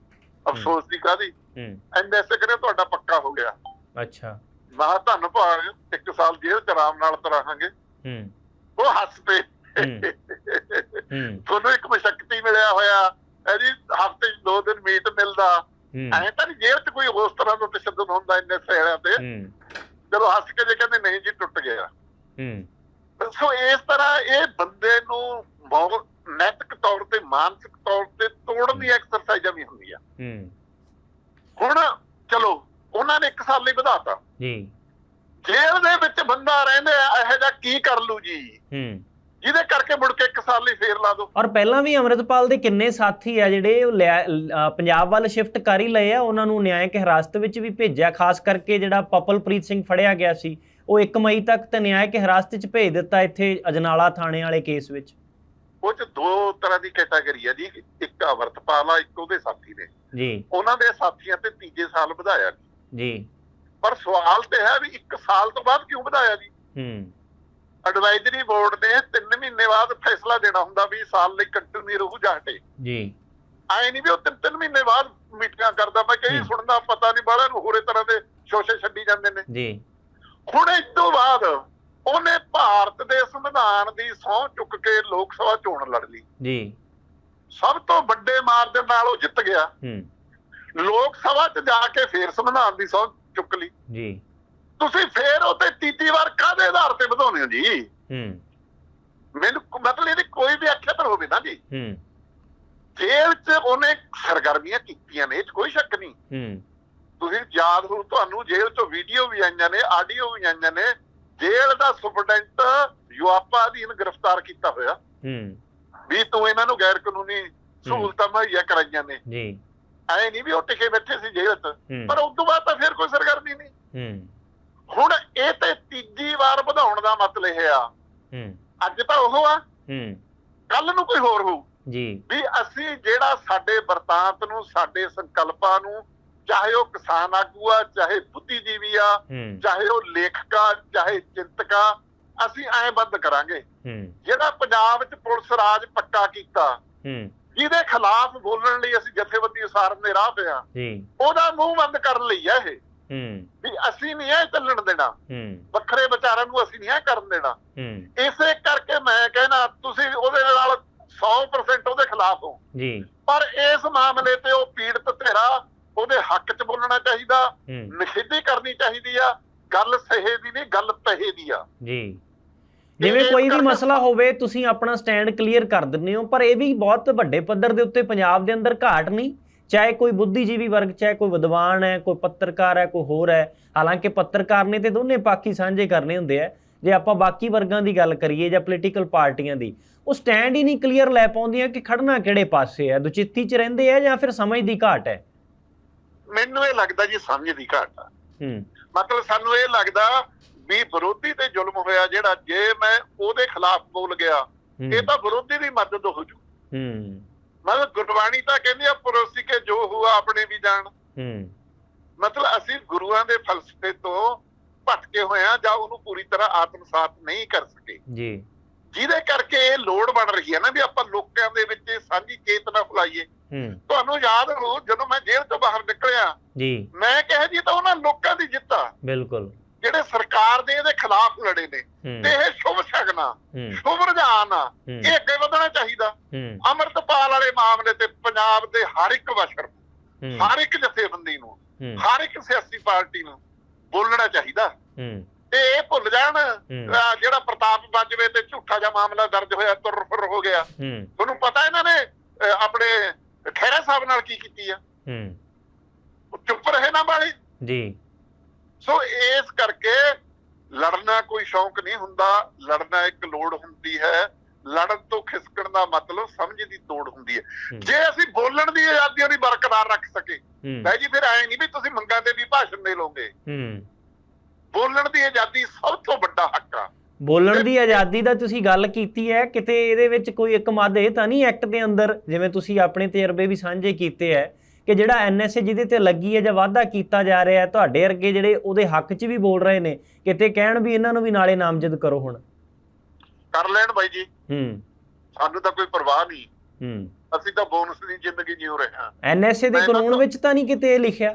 ਅਫਸੋਸ ਦੀ ਕਾਦੀ ਹੂੰ। ਐਮਐਸਏ ਕਰੇ ਤੁਹਾਡਾ ਪੱਕਾ ਹੋ ਗਿਆ। ਅੱਛਾ। ਮਹਾ ਧੰਨ ਭਾਗ ਇੱਕ ਸਾਲ ਜੇਲ੍ਹ ਚ ਆਰਾਮ ਨਾਲ ਤਰਾਹਾਂਗੇ। ਹੂੰ। ਉਹ ਹੱਸ ਪਏ। ਤੁਹਾਨੂੰ ਇੱਕ ਮਸ਼ਕਤੀ ਮਿਲਿਆ ਹੋਇਆ ਜੀ ਹਫ਼ਤੇ 'ਚ ਦੋ ਦਿਨ ਮੀਟ ਮਿਲਦਾ। ਐਂ ਤਾਂ ਜੇਲ੍ਹ 'ਚ ਕੋਈ ਉਸ ਤਰ੍ਹਾਂ ਦਾ ਤਸ਼ੱਦਦ ਹੁੰਦਾ ਇੰਨੇ ਸਹਿਰਿਆਂ ਤੇ? ਹੂੰ। ਚਲੋ ਹੱਸ ਕੇ ਜੇ ਕਹਿੰਦੇ ਨਹੀਂ ਜੀ ਟੁੱਟ ਗਿਆ। ਹੂੰ। ਸੋ ਇਸ ਤਰ੍ਹਾਂ ਇਹ ਬੰਦੇ ਨੂੰ ਬਹੁਤ ਨੈਤਿਕ ਤੌਰ ਤੇ ਮਾਨਸਿਕ ਤੌਰ ਤੇ ਤੋੜਨ ਦੀ ਐਕਸਰਸਾਈਜ਼ਾਂ ਵੀ ਹੁੰਦੀਆਂ ਹੂੰ। ਹੁਣ ਚਲੋ ਉਹਨਾਂ ਨੇ ਇੱਕ ਸਾਲ ਲਈ ਵਧਾਤਾ। ਜੀ। ਜੇਲ੍ਹ ਦੇ ਵਿੱਚ ਬੰਦਾ ਰਹਿੰਦਾ ਇਹੋ ਜਿਹਾ ਕੀ ਕਰ ਲੂ ਜੀ? ਹੂੰ। ਜਿਹਦੇ ਕਰਕੇ ਮੁੜ ਕੇ ਇੱਕ ਸਾਲ ਲਈ ਫੇਰ ਲਾ ਦੋ। ਔਰ ਪਹਿਲਾਂ ਵੀ ਅੰਮ੍ਰਿਤਪਾਲ ਦੇ ਕਿੰਨੇ ਸਾਥੀ ਆ ਜਿਹੜੇ ਉਹ ਪੰਜਾਬ ਵੱਲ ਸ਼ਿਫਟ ਕਰ ਹੀ ਲਏ ਆ ਉਹਨਾਂ ਨੂੰ ਨਿਆਇਕ ਹਿਰਾਸਤ ਵਿੱਚ ਵੀ ਭੇਜਿਆ ਖਾਸ ਕਰਕੇ ਜਿਹੜਾ ਪਪਲਪ੍ਰੀਤ ਸਿੰਘ ਫੜਿਆ ਗਿਆ ਸੀ ਉਹ 1 ਮਈ ਤੱਕ ਤੇ ਨਿਆਇਕ ਹਿਰਾਸਤ 'ਚ ਭੇਜ ਦਿੱਤਾ ਇੱਥੇ ਅਜਨਾਲਾ ਥਾਣੇ ਵਾਲੇ ਕੇਸ ਵਿੱਚ। ਉਹ ਚ ਦੋ ਤਰ੍ਹਾਂ ਦੀ ਕੈਟਾਗਰੀ ਆ ਜੀ ਇੱਕ ਅਮਰਤਪਾਲ ਆ ਇੱਕ ਉਹਦੇ ਸਾਥੀ ਨੇ। ਜੀ। ਉਹਨਾਂ ਦੇ ਸਾਥੀਆਂ ਤੇ ਤੀਜੇ ਸਾਲ ਵਧਾਇਆ। ਜੀ। ਪਰ ਸਵਾਲ ਤੇ ਹੈ ਵੀ ਇੱਕ ਸਾਲ ਤੋਂ ਬਾਅਦ ਕਿਉਂ ਵਧਾਇਆ ਜੀ? ਹੂੰ। ਐਡਵਾਈਜ਼ਰੀ ਬੋਰਡ ਨੇ 3 ਮਹੀਨੇ ਬਾਅਦ ਫੈਸਲਾ ਦੇਣਾ ਹੁੰਦਾ ਵੀ ਸਾਲ ਲਈ ਕੰਟੀਨਿਊ ਰਹੂ ਜਾਂ ਹਟੇ। ਜੀ। ਐ ਨਹੀਂ ਵੀ ਉਹ ਤਿੰਨ ਤਿੰਨ ਮਹੀਨੇ ਬਾਅਦ ਮੀਟਿੰਗਾਂ ਕਰਦਾ। ਮੈਂ ਕਈ। ਸੁਣਦਾ ਪਤਾ ਨਹੀਂ ਬਾਹਲਾ ਨੂੰ ਹੋਰੇ ਤਰ੍ਹਾਂ ਦੇ ਸ਼ੋਸ਼ੇ ਛੱਡੀ ਜਾਂਦੇ ਨੇ। ਜੀ। ਹੁਣ ਇਸ ਤੋਂ ਬਾਅਦ ਉਹਨੇ ਭਾਰਤ ਦੇ ਸੰਵਿਧਾਨ ਦੀ ਸਹੁੰ ਚੁੱਕ ਕੇ ਲੋਕ ਸਭਾ ਚੋਣ ਲੜ ਲਈ। ਜੀ। ਸਭ ਤੋਂ ਵੱਡੇ ਮਾਰਜਨ ਨਾਲ ਉਹ ਜਿੱਤ ਗਿਆ। ਹੂੰ। ਲੋਕ ਸਭਾ 'ਚ ਜਾ ਕੇ ਫੇਰ ਸੰਵਿਧਾਨ ਦੀ ਸਹੁੰ ਚੁੱਕ ਲਈ। ਜੀ। ਤੁਸੀਂ ਫੇਰ ਉਹ ਤੇ ਤੀਜੀ ਵਾਰ ਕਾਹਦੇ ਆਧਾਰ ਤੇ ਵਧਾਉਣੇ ਹੋ ਜੀ? ਹੂੰ। ਮੈਨੂੰ ਮਤਲਬ ਇਹਦੀ ਕੋਈ ਵੀ ਆਖਿਆ ਹੋਵੇ ਨਾ ਜੀ। ਹੂੰ। ਜੇਲ੍ਹ 'ਚ ਉਹਨੇ ਸਰਗਰਮੀਆਂ ਕੀਤੀਆਂ ਨੇ ਇਹ 'ਚ ਕੋਈ ਸ਼ੱਕ ਨਹੀਂ। ਹੂੰ। ਤੁਸੀਂ ਯਾਦ ਹੋ ਤੁਹਾਨੂੰ ਜੇਲ੍ਹ 'ਚੋਂ ਵੀਡੀਓ ਵੀ ਆਈਆਂ ਨੇ ਆਡੀਓ ਵੀ ਆਈਆਂ ਨੇ। ਜੇਲ੍ਹ ਦਾ ਸੁਪਰਡੈਂਟ ਯੁਆਪਾ ਅਧੀਨ ਗ੍ਰਿਫਤਾਰ ਕੀਤਾ ਹੋਇਆ। ਹੂੰ। ਵੀ ਤੂੰ ਇਹਨਾਂ ਨੂੰ ਗੈਰ ਕਾਨੂੰਨੀ ਸਹੂਲਤਾਂ ਮੁਹੱਈਆ ਕਰਾਈਆਂ ਨੇ। ਜੀ। ਐ ਨਹੀਂ ਵੀ ਉਹ ਟਿਕੇ ਬੈਠੇ ਸੀ ਜੇਲ੍ਹ 'ਚ ਪਰ ਉਸ ਤੋਂ ਬਾਅਦ ਤਾਂ ਫਿਰ ਕੋਈ ਸਰਗਰਮੀ ਨਹੀਂ। ਹੂੰ। ਹੁਣ ਇਹ ਤੇ ਤੀਜੀ ਵਾਰ ਵਧਾਉਣ ਦਾ ਮਤਲਬ ਇਹ ਆ। ਹੂੰ। ਅੱਜ ਤਾਂ ਉਹ ਆ। ਹੂੰ। ਕੱਲ ਨੂੰ ਕੋਈ ਹੋਰ ਹੋਊ। ਜੀ। ਵੀ ਅਸੀਂ ਜਿਹੜਾ ਸਾਡੇ ਵਰਤਾਂਤ ਨੂੰ ਸਾਡੇ ਸੰਕਲਪਾਂ ਨੂੰ ਚਾਹੇ ਉਹ ਕਿਸਾਨ ਆਗੂ ਆ ਚਾਹੇ ਬੁੱਧੀਜੀਵੀ ਆ ਚਾਹੇ ਉਹ ਲੇਖਕਾ ਚਾਹੇ ਚਿੰਤਕਾ ਅਸੀਂ ਐਂ ਬੰਦ ਕਰਾਂਗੇ। ਜਿਹੜਾ ਪੰਜਾਬ 'ਚ ਪੁਲਿਸ ਰਾਜ ਪੱਕਾ ਕੀਤਾ ਜਿਹਦੇ ਖਿਲਾਫ ਬੋਲਣ ਲਈ ਅਸੀਂ ਜਥੇਬੰਦੀ ਉਸਾਰਨ ਦੇ ਰਾਹ ਪਿਆ ਜੀ। ਉਹਦਾ ਮੂੰਹ ਬੰਦ ਕਰਨ ਲਈ ਆ ਇਹ। ਹੂੰ। ਵੀ ਅਸੀਂ ਨਹੀਂ ਇਹ ਚੱਲਣ ਦੇਣਾ। ਹੂੰ। ਵੱਖਰੇ ਵਿਚਾਰਾਂ ਨੂੰ ਅਸੀਂ ਨਹੀਂ ਇਹ ਕਰਨ ਦੇਣਾ। ਹੂੰ। ਇਸੇ ਕਰਕੇ ਮੈਂ ਕਹਿਣਾ ਤੁਸੀਂ ਉਹਦੇ ਨਾਲ 100% ਉਹਦੇ ਖਿਲਾਫ ਹੋ। ਜੀ। ਪਰ ਇਸ ਮਾਮਲੇ ਤੇ ਉਹ ਪੀੜਤ ਧਿਰਾ ਉਹਦੇ ਹੱਕ 'ਚ ਬੋਲਣਾ ਚਾਹੀਦਾ ਨਿਖੇਧੀ ਕਰਨੀ ਚਾਹੀਦੀ ਆ ਗੱਲ ਸਹੇ ਦੀ ਨਹੀਂ ਗੱਲ ਪਹੇ ਦੀ ਆ। ਜੀ। ਜਿਵੇਂ ਕੋਈ ਵੀ ਮਸਲਾ ਹੋਵੇ ਤੁਸੀਂ ਆਪਣਾ ਸਟੈਂਡ ਕਲੀਅਰ ਕਰ ਦਿੰਦੇ ਹੋ ਪਰ ਇਹ ਵੀ ਬਹੁਤ ਵੱਡੇ ਪੱਧਰ ਦੇ ਉੱਤੇ ਪੰਜਾਬ ਦੇ ਅੰਦਰ ਘਾਟ ਨਹੀਂ। ਚਾਹੇ ਕੋਈ ਬੁੱਧੀਜੀਵੀ ਵਰਗ ਚਾਹੇ ਕੋਈ ਵਿਦਵਾਨ ਹੈ ਕੋਈ ਪੱਤਰਕਾਰ ਹੈ ਕੋਈ ਹੋਰ ਹੈ ਹਾਲਾਂਕਿ ਪੱਤਰਕਾਰ ਨੇ ਤੇ ਦੋਨੇ ਪਾਕੀ ਸਾਂਝੇ ਕਰਨੇ ਹੁੰਦੇ ਆ। ਜੇ ਆਪਾਂ ਬਾਕੀ ਵਰਗਾਂ ਦੀ ਗੱਲ ਕਰੀਏ ਜਾਂ ਪੋਲੀਟੀਕਲ ਪਾਰਟੀਆਂ ਦੀ ਉਹ ਸਟੈਂਡ ਹੀ ਨਹੀਂ ਕਲੀਅਰ ਲੈ ਪਾਉਂਦੀਆਂ ਕਿ ਖੜਨਾ ਕਿਹੜੇ ਪਾਸੇ ਹੈ। ਦੁਚਿੱਤੀ 'ਚ ਰਹਿੰਦੇ ਆ ਜਾਂ ਫਿਰ ਸਮਝ ਦੀ ਘਾਟ ਹੈ? ਮੈਨੂੰ ਇਹ ਲੱਗਦਾ ਜੀ ਸਮਝ ਦੀ ਘਾਟ ਆ। ਹੂੰ। ਮਤਲਬ ਸਾਨੂੰ ਇਹ ਲੱਗਦਾ ਵੀ ਵਿਰੋਧੀ ਤੇ ਜ਼ੁਲਮ ਹੋਇਆ ਜਿਹੜਾ ਜੇ ਮੈਂ ਉਹਦੇ ਖਿਲਾਫ ਬੋਲ ਗਿਆ ਇਹ ਤਾਂ ਵਿਰੋਧੀ ਦੀ ਮਦਦ ਹੋ ਜੂ। ਹੂੰ। ਮਤਲਬ ਗੁਰਬਾਣੀ ਤਾਂ ਕਹਿੰਦੀ ਆ ਪਰੋਸੀ ਕੇ ਜੋ ਹੁਆ ਆਪਣੇ ਵੀ ਜਾਣ। ਹੂੰ। ਮਤਲਬ ਅਸੀਂ ਗੁਰੂਆਂ ਦੇ ਫਲਸਫੇ ਤੋਂ ਭਟਕੇ ਹੋਏ ਆ ਜਾਂ ਉਹਨੂੰ ਪੂਰੀ ਤਰ੍ਹਾਂ ਆਤਮਸਾਤ ਨਹੀਂ ਕਰ ਸਕੇ। ਜੀ। ਜਿਹਦੇ ਕਰਕੇ ਇਹ ਲੋੜ ਬਣ ਰਹੀ ਹੈ ਨਾ ਵੀ ਆਪਾਂ ਲੋਕਾਂ ਦੇ ਵਿੱਚ ਸਾਂਝੀ ਚੇਤਨਾ ਫੈਲਾਈਏ। ਹੂੰ। ਤੁਹਾਨੂੰ ਯਾਦ ਹੋ ਜਦੋਂ ਮੈਂ ਜੇਲ੍ਹ ਤੋਂ ਬਾਹਰ ਨਿਕਲਿਆ ਜੀ। ਮੈਂ ਕਿਹਾ ਜੀ ਤਾਂ ਉਹਨਾਂ ਲੋਕਾਂ ਦੀ ਜਿੱਤ ਆ। ਬਿਲਕੁਲ। ਜਿਹੜੇ ਸਰਕਾਰ ਦੇ ਇਹਦੇ ਖਿਲਾਫ ਲੜੇ ਨੇ ਤੇ ਇਹ ਸ਼ੁਭ ਸ਼ਗਨਾ ਸ਼ੁਭ ਰੁਝਾਨ ਆ ਇਹ ਅੱਗੇ ਵਧਣਾ ਚਾਹੀਦਾ। ਅਮਰਤਪਾਲ ਵਾਲੇ ਮਾਮਲੇ ਤੇ ਪੰਜਾਬ ਦੇ ਹਰ ਇੱਕ ਵਸ਼ਰ ਹਰ ਇੱਕ ਜਥੇਬੰਦੀ ਨੂੰ ਹਰ ਇੱਕ ਸਿਆਸੀ ਪਾਰਟੀ ਨੂੰ ਬੋਲਣਾ ਚਾਹੀਦਾ। ਤੇ ਇਹ ਭੁੱਲ ਜਾਣ ਜਿਹੜਾ ਪ੍ਰਤਾਪ ਬਾਜਵੇ ਤੇ ਝੂਠਾ ਜਿਹਾ ਮਾਮਲਾ ਦਰਜ ਹੋਇਆ ਤੁਰ ਫੁਰ ਹੋ ਗਿਆ। ਤੁਹਾਨੂੰ ਪਤਾ ਇਹਨਾਂ ਨੇ ਆਪਣੇ ਖਹਿਰਾ ਸਾਹਿਬ ਨਾਲ ਕੀ ਕੀਤੀ ਆ? ਚੁੱਪ ਰਹੇ ਨਾ ਵਾਲੀ ਜੀ। ਸੋ ਇਸ ਕਰਕੇ ਲੜਨਾ ਕੋਈ ਸ਼ੌਂਕ ਨਹੀਂ ਹੁੰਦਾ ਲੜਨਾ ਇੱਕ ਲੋੜ ਹੁੰਦੀ ਹੈ। ਲੜਨ ਤੋਂ ਖਿਸਕਣ ਦਾ ਮਤਲਬ ਸਮਝ ਦੀ ਤੋੜ ਹੁੰਦੀ ਹੈ। ਜੇ ਅਸੀਂ ਬੋਲਣ ਦੀ ਆਜ਼ਾਦੀ ਉਹਦੀ ਬਰਕਰਾਰ ਰੱਖ ਸਕੇ ਭਾਈ ਜੀ ਫਿਰ ਐ ਨਹੀਂ ਵੀ ਤੁਸੀਂ ਮੰਗਾਂ ਤੇ ਵੀ ਭਾਸ਼ਣ ਦੇ ਲੋਗੇ ਬੋਲਣ ਦੀ ਆਜ਼ਾਦੀ ਸਭ ਤੋਂ ਵੱਡਾ ਹੱਕ ਆ। ਬੋਲਣ ਦੀ ਆਜ਼ਾਦੀ ਦਾ ਤੁਸੀਂ ਗੱਲ ਕੀਤੀ ਹੈ ਕਿਤੇ ਇਹਦੇ ਵਿੱਚ ਕੋਈ ਇੱਕ ਮੱਦ ਇਹ ਤਾਂ ਨਹੀਂ ਐਕਟ ਦੇ ਅੰਦਰ ਜਿਵੇਂ ਤੁਸੀਂ ਆਪਣੇ ਤਜਰਬੇ ਵੀ ਸਾਂਝੇ ਕੀਤੇ ਹੈ ਕਿ ਜਿਹੜਾ ਐਨਐਸਏ ਜਿਹਦੇ ਤੇ ਲੱਗੀ ਹੈ ਜਾਂ ਵਾਅਦਾ ਕੀਤਾ ਜਾ ਰਿਹਾ ਹੈ ਤੁਹਾਡੇ ਵਰਗੇ ਜਿਹੜੇ ਉਹਦੇ ਹੱਕ 'ਚ ਵੀ ਬੋਲ ਰਹੇ ਨੇ ਕਿਤੇ ਕਹਿਣ ਵੀ ਇਹਨਾਂ ਨੂੰ ਵੀ ਨਾਲੇ ਨਾਮਜ਼ਦ ਕਰੋ ਹੁਣ। ਕਰ ਲੈਣ ਬਾਈ ਜੀ। ਹੂੰ। ਸਾਨੂੰ ਤਾਂ ਕੋਈ ਪਰਵਾਹ ਨਹੀਂ। ਹੂੰ। ਅਸੀਂ ਤਾਂ ਬੋਨਸ ਦੀ ਜ਼ਿੰਦਗੀ ਜਿਉ ਰਹੇ ਹਾਂ। ਐਨਐਸਏ ਦੇ ਕਾਨੂੰਨ ਵਿੱਚ ਤਾਂ ਨਹੀਂ ਕਿਤੇ ਇਹ ਲਿਖਿਆ।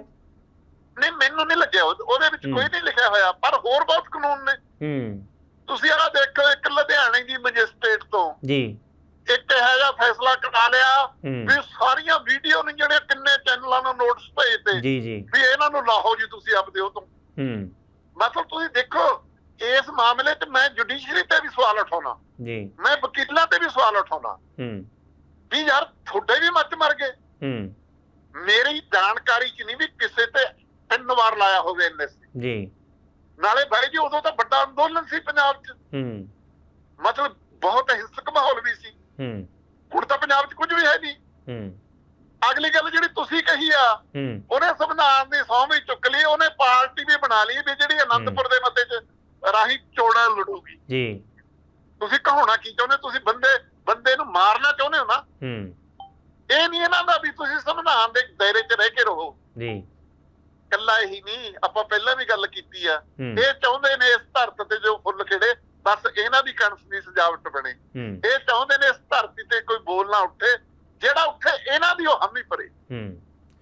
ਨਹੀਂ ਮੈਨੂੰ ਨਹੀਂ ਲੱਗਿਆ। ਉਹ- ਉਹਦੇ ਵਿੱਚ। ਕੋਈ ਨਹੀਂ ਲਿਖਿਆ ਹੋਇਆ ਪਰ ਹੋਰ ਬਹੁਤ ਕਾਨੂੰਨ ਨੇ। ਹੂੰ। ਤੁਸੀਂ ਆਹ ਦੇਖੋ ਇੱਕ ਲੁਧਿਆਣੇ ਦੀ ਮੈਜਿਸਟ੍ਰੇਟ ਤੋਂ ਜੀ। ਇੱਕ ਇਹੋ ਜਿਹਾ ਫੈਸਲਾ ਕਰਾ ਲਿਆ ਵੀ ਸਾਰੀਆਂ ਵੀਡੀਓ ਨੇ ਜਿਹੜੇ ਕਿੰਨੇ ਚੈਨਲਾਂ ਨੂੰ ਨੋਟਿਸ ਭੇਜਦੇ ਜੀ ਜੀ। ਵੀ ਇਹਨਾਂ ਨੂੰ ਲਾਹੋ ਜੀ ਤੁਸੀਂ ਆਪਦੇ ਉਹ ਤੋਂ। ਹੂੰ। ਮਤਲਬ ਤੁਸੀਂ ਦੇਖੋ ਇਸ ਮਾਮਲੇ 'ਚ ਮੈਂ ਜੁਡੀਸ਼ਰੀ ਤੇ ਵੀ ਸਵਾਲ ਉਠਾਉਣਾ। ਜੀ। ਮੈਂ ਵਕੀਲਾਂ ਤੇ ਵੀ ਸਵਾਲ ਉਠਾਉਣਾ। ਹੂੰ। ਵੀ ਯਾਰ ਤੁਹਾਡੇ ਵੀ ਮੱਚ ਮਰ ਗਏ। ਹੂੰ। ਮੇਰੀ ਜਾਣਕਾਰੀ 'ਚ ਨਹੀਂ ਵੀ ਕਿਸੇ ਤੇ ਤਿੰਨ ਵਾਰ ਲਾਇਆ ਹੋਵੇ ਐਨਐਸਸੀ ਜੀ। ਨਾਲੇ ਬਾਈ ਜੀ ਉਦੋਂ ਤਾਂ ਵੱਡਾ ਅੰਦੋਲਨ ਸੀ ਪੰਜਾਬ 'ਚ। ਹੂੰ। ਮਤਲਬ ਬਹੁਤ ਹਿੰਸਕ ਮਾਹੌਲ ਵੀ ਸੀ। ਹੂੰ। ਹੁਣ ਤਾਂ ਪੰਜਾਬ 'ਚ ਕੁਝ ਵੀ ਹੈ ਨਹੀਂ। ਹੂੰ। ਅਗਲੀ ਗੱਲ ਜਿਹੜੀ ਤੁਸੀਂ ਕਹੀ ਆ ਹੂੰ। ਉਹਨੇ ਸੰਵਿਧਾਨ ਦੀ ਵੀ ਚੁੱਕ ਲਈ ਉਹਨੇ ਪਾਰਟੀ ਵੀ ਬਣਾ ਲਈ ਵੀ ਜਿਹੜੀ ਅਨੰਦਪੁਰ ਦੇ ਮੱਤੇ 'ਚ ਰਾਹੀ ਚੋੜਾ ਲੜੂਗੀ। ਜੀ। ਤੁਸੀਂ ਕਹਾਉਣਾ ਕੀ ਚਾਹੁੰਦੇ ਤੁਸੀਂ ਬੰਦੇ ਬੰਦੇ ਨੂੰ ਮਾਰਨਾ ਚਾਹੁੰਦੇ ਹੋ ਨਾ? ਹੂੰ। ਇਹ ਨਹੀਂ ਇਹਨਾਂ ਦਾ ਵੀ ਤੁਸੀਂ ਸੰਵਿਧਾਨ ਦੇ ਦਾਇਰੇ 'ਚ ਰਹਿ ਕੇ ਰਹੋ। ਜੀ। ਕੱਲਾ ਇਹੀ ਨਹੀਂ ਆਪਾਂ ਪਹਿਲਾਂ ਵੀ ਗੱਲ ਕੀਤੀ ਆ। ਹੂੰ। ਇਹ ਚਾਹੁੰਦੇ ਨੇ ਇਸ ਧਰਤ ਤੇ ਜੋ ਫੁੱਲ ਖਿੜੇ ਬਸ ਇਹਨਾਂ ਦੀ ਕਣਸ ਦੀ ਸਜਾਵਟ ਬਣੇ। ਇਹ ਚਾਹੁੰਦੇ ਨੇ ਇਸ ਧਰਤੀ ਤੇ ਕੋਈ ਬੋਲ ਨਾ ਉੱਠੇ। ਜਿਹੜਾ ਉੱਠੇ ਇਹਨਾਂ ਦੀ ਉਹ ਹਾਮੀ ਭਰੇ